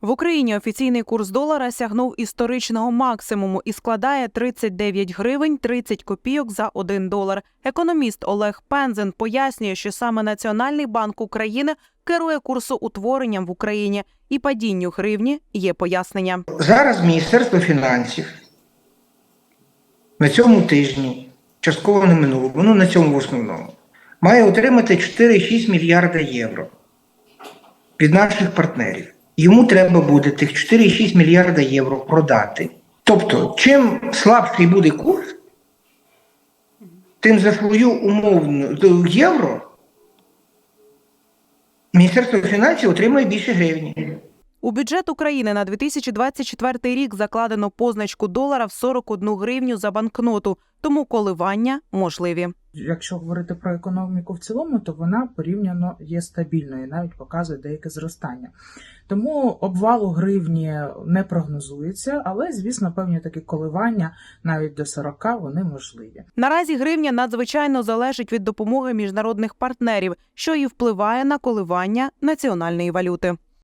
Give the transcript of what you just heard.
В Україні офіційний курс долара сягнув історичного максимуму і складає 39 гривень 30 копійок за 1 долар. Економіст Олег Пензен пояснює, що саме Національний банк України керує курсоутворенням в Україні і падінню гривні є пояснення. Зараз Міністерство фінансів на цьому тижні, частково на минулому, ну на цьому в основному, має отримати 4,6 мільярда євро від наших партнерів. Йому треба буде тих 4,6 мільярда євро продати. Тобто, чим слабший буде курс, тим за свою умовну євро Міністерство фінансів отримає більше гривні. У бюджет України на 2024 рік закладено позначку долара в 41 гривню за банкноту, тому коливання можливі. Якщо говорити про економіку в цілому, то вона порівняно є стабільною, навіть показує деяке зростання. Тому обвалу гривні не прогнозується, але звісно, певні такі коливання навіть до 40 вони можливі. Наразі гривня надзвичайно залежить від допомоги міжнародних партнерів, що і впливає на коливання національної валюти.